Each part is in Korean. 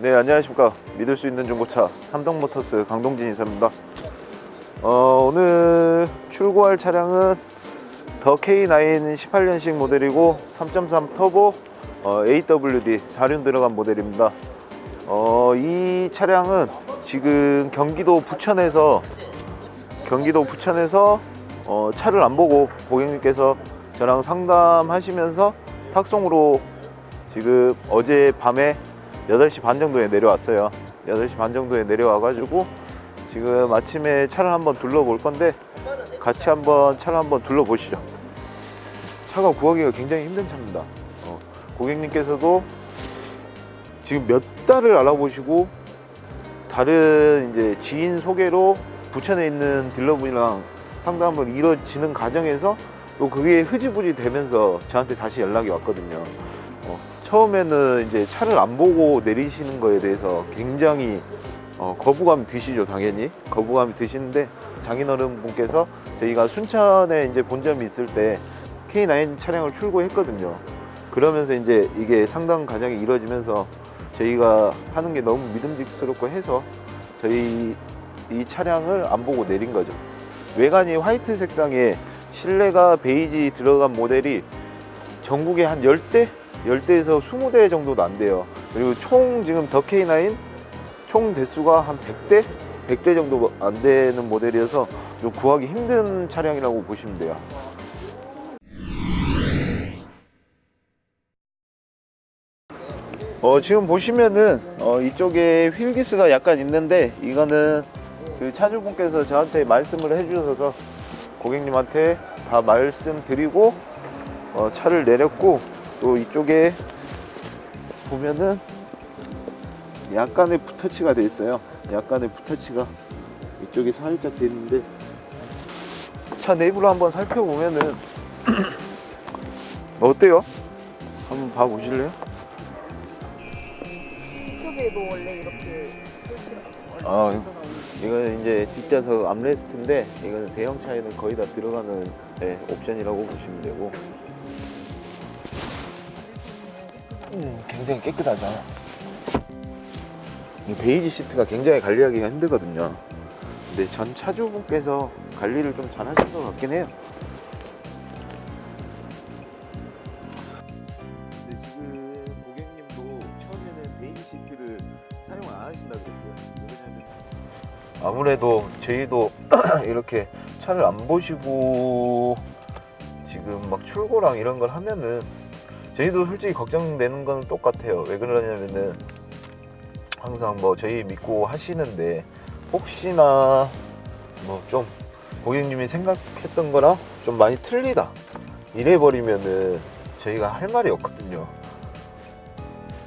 네 안녕하십니까. 믿을 수 있는 중고차 삼성모터스 강동진 이사입니다. 어, 오늘 출고할 차량은 더 K9 18년식 모델이고 3.3 터보 어, AWD 4륜 들어간 모델입니다. 어, 이 차량은 지금 경기도 부천에서 경기도 부천에서 어, 차를 안 보고 고객님께서 저랑 상담하시면서 탁송으로 지금 어제 밤에 8시 반 정도에 내려왔어요. 8시 반 정도에 내려와 가지고 지금 아침에 차를 한번 둘러볼 건데 같이 한번 차를 한번 둘러보시죠. 차가 구하기가 굉장히 힘든 차입니다. 어, 고객님께서도 지금 몇 달을 알아보시고 다른 이제 지인 소개로 부천에 있는 딜러분이랑 상담을 이뤄지는 과정에서 또 그게 흐지부지 되면서 저한테 다시 연락이 왔거든요. 어, 처음에는 이제 차를 안 보고 내리시는 거에 대해서 굉장히 어, 거부감이 드시죠, 당연히. 거부감이 드시는데 장인어른 분께서 저희가 순천에 이제 본점이 있을 때 K9 차량을 출고했거든요. 그러면서 이제 이게 상당 과정이 이루어지면서 저희가 하는 게 너무 믿음직스럽고 해서 저희 이 차량을 안 보고 내린 거죠. 외관이 화이트 색상에 실내가 베이지 들어간 모델이 전국에 한 10대? 10대에서 20대 정도도 안 돼요. 그리고 총 지금 더 K9 총 대수가 한 100대? 100대 정도 안 되는 모델이어서 좀 구하기 힘든 차량이라고 보시면 돼요. 어, 지금 보시면은 어, 이쪽에 휠기스가 약간 있는데 이거는 그 차주분께서 저한테 말씀을 해주셔서 고객님한테 다 말씀드리고 어, 차를 내렸고 또 이쪽에 보면은 약간의 붓터치가 돼 있어요. 약간의 붓터치가 이쪽에 살짝 돼 있는데 차 내부를 한번 살펴보면은 어때요? 한번 봐 보실래요? 유튜브에도 원래 이렇게 아, 이거는 이제 뒷좌석 암레스트인데 이거는 대형 차에는 거의 다 들어가는 네, 옵션이라고 보시면 되고 음, 굉장히 깨끗하죠 이 베이지 시트가 굉장히 관리하기가 힘들거든요. 근데 전 차주분께서 관리를 좀 잘 하신 것 같긴 해요. 근데 지금 고객님도 처음에는 베이지 시트를 사용을 안 하신다 그랬어요. 왜냐면 아무래도 저희도 이렇게 차를 안 보시고 지금 막 출고랑 이런 걸 하면은 저희도 솔직히 걱정되는 건 똑같아요. 왜 그러냐면은 항상 뭐 저희 믿고 하시는데 혹시나 뭐 좀 고객님이 생각했던 거랑 좀 많이 틀리다 이래 버리면은 저희가 할 말이 없거든요.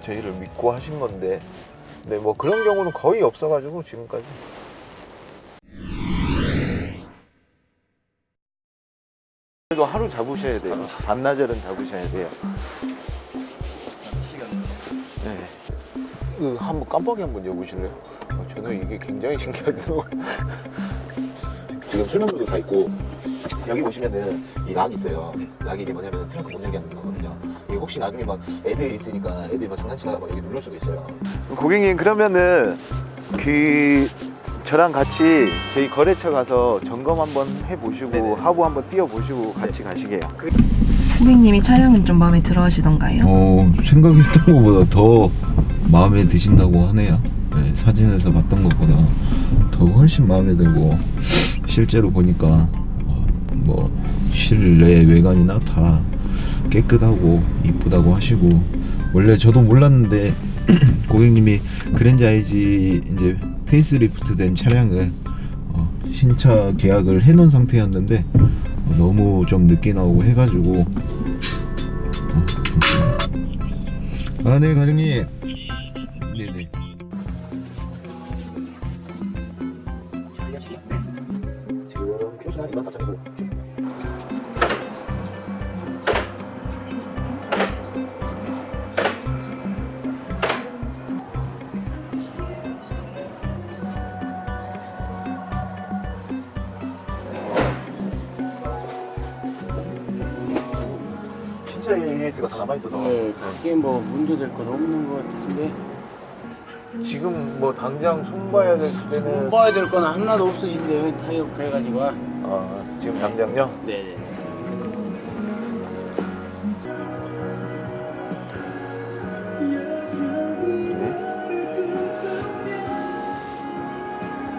저희를 믿고 하신 건데 네, 뭐 그런 경우는 거의 없어가지고 지금까지. 잡으셔야 돼요. 반나절은 잡으셔야 돼요. 네. 그 한번 깜빡이 한번 여보실래요? 어, 저는 이게 굉장히 신기하더라고요. 지금 설명서도 다 있고 여기 보시면은 이 락이 있어요. 락이 이게 뭐냐면 트렁크 못 열게 하는 거거든요. 이게 혹시 나중에 막 애들 있으니까 애들이 막 장난치다가 막 여기 눌릴 수도 있어요. 고객님 그러면은 그 저랑 같이 저희 거래처 가서 점검 한번 해보시고 하부 한번 띄워보시고 같이 가시게요. 고객님이 차량은 좀 마음에 들어 하시던가요? 어, 생각했던 것보다 더 마음에 드신다고 하네요. 네, 사진에서 봤던 것보다 더 훨씬 마음에 들고 실제로 보니까 어, 뭐 실내 외관이나 다 깨끗하고 이쁘다고 하시고 원래 저도 몰랐는데 고객님이 그랜저 IG 이제 페이스리프트 된 차량을 어, 신차 계약을 해놓은 상태였는데 어, 너무 좀 늦게 나오고 해가지고 어, 아, 네, 과장님. 네네. 지금 교수한 24,000이 고 신차 AS가 다 남아 있어서 네, 크게 뭐 문제될 건 없는 것 같은데 지금 뭐 당장 손 봐야 될 때는 봐야 될 건 하나도 없으신데요. 타이어 해가지고. 아, 지금 당장요? 네네. 네.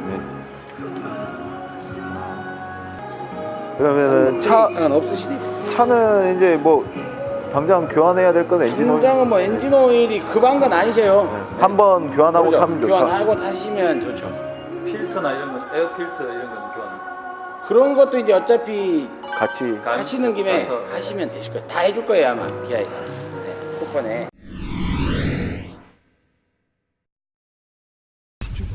네. 그러면은 차는 없으시네. 차는 이제 뭐 당장 교환해야 될 건 엔진 오일 당장은 뭐 엔진 오일이 급한 건 아니세요. 한번 교환하고 그죠? 타면 좋죠. 교환하고 타시면 좋죠. 필터나 이런 건 에어 필터 이런 건 교환. 그런 것도 이제 어차피 같이 하시는 김에 가서, 네. 하시면 되실 거예요. 다 해줄 거예요 아마 기아에서. 네, 쿠폰에. 지금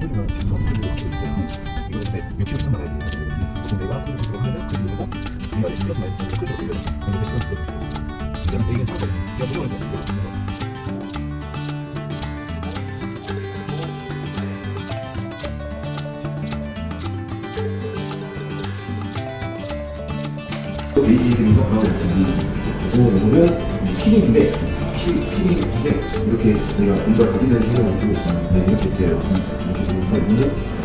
지금 서서 몇 킬로 있어요. 이거 근데 몇 킬로 이상 나가야. 보통 내가 그 누르고 중간에 플러스 마이너스 컬리 올려서 그래서 이건 그거 이제는 이건 차고 제가 무조건 베이지 색인 거라고 이거 보면 키링인데 키, 키링인데 이렇게 내가 뭔가 각인을 생겨가지고 네, 이렇게 돼요. 이렇게 되는데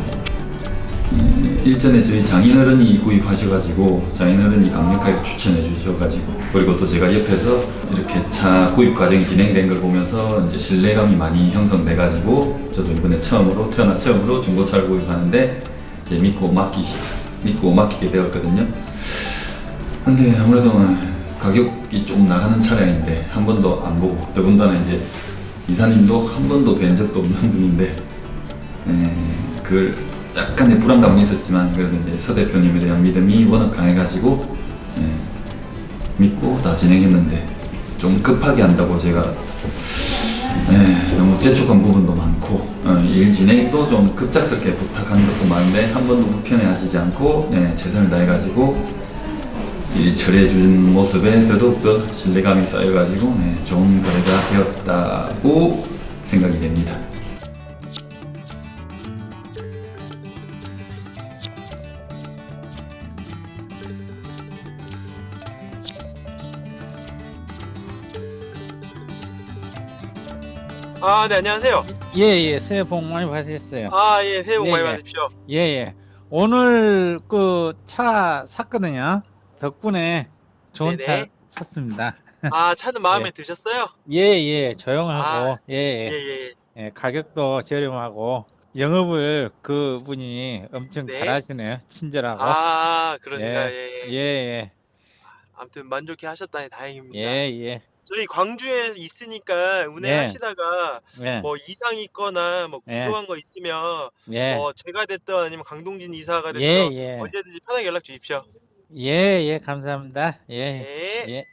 일전에 저희 장인어른이 구입하셔가지고 장인어른이 강력하게 추천해 주셔가지고 그리고 또 제가 옆에서 이렇게 차 구입 과정이 진행된 걸 보면서 이제 신뢰감이 많이 형성돼가지고 저도 이번에 처음으로 태어나 처음으로 중고차를 구입하는데 이제 믿고 맡기 믿고 맡기게 되었거든요. 근데 아무래도 가격이 좀 나가는 차량인데 한 번도 안 보고 더군다나 이제 이사님도 한 번도 뵌 적도 없는 분인데 에, 그걸 약간의 불안감은 있었지만 그래도 이제 서 대표님에 대한 믿음이 워낙 강해가지고 에, 믿고 다 진행했는데 좀 급하게 한다고 제가 에, 너무 재촉한 부분도 많고 어, 일 진행도 좀 급작스럽게 부탁하는 것도 많은데 한 번도 불편해하시지 않고 예, 최선을 다해가지고 이 처리해준 모습에 더더욱더 신뢰감이 쌓여가지고 네, 좋은 거래가 되었다고 생각이 됩니다. 아, 네, 안녕하세요. 예, 예, 새해 복 많이 받으셨어요. 아, 예, 새해 복 예, 많이 예. 받으십시오. 예, 예. 오늘 그 차 샀거든요. 덕분에 좋은 차 네네. 샀습니다. 아, 차는 마음에 예. 드셨어요? 예, 예, 조용하고, 아, 예, 예, 예, 예. 예, 가격도 저렴하고, 영업을 그 분이 엄청 네. 잘하시네요. 친절하고. 아, 그러니까, 예, 예, 예, 예. 예, 아무튼 만족해 하셨다니 다행입니다. 예, 예, 저희 광주에 있으니까 운행하시다가 예, 뭐 이상 있거나 뭐 예. 궁금한 거 있으면 예, 뭐 제가 됐든 아니면 강동진 이사가 됐든 예, 예, 언제든지 편하게 연락 주십시오. 예, 예, 감사합니다. 예, 네. 예.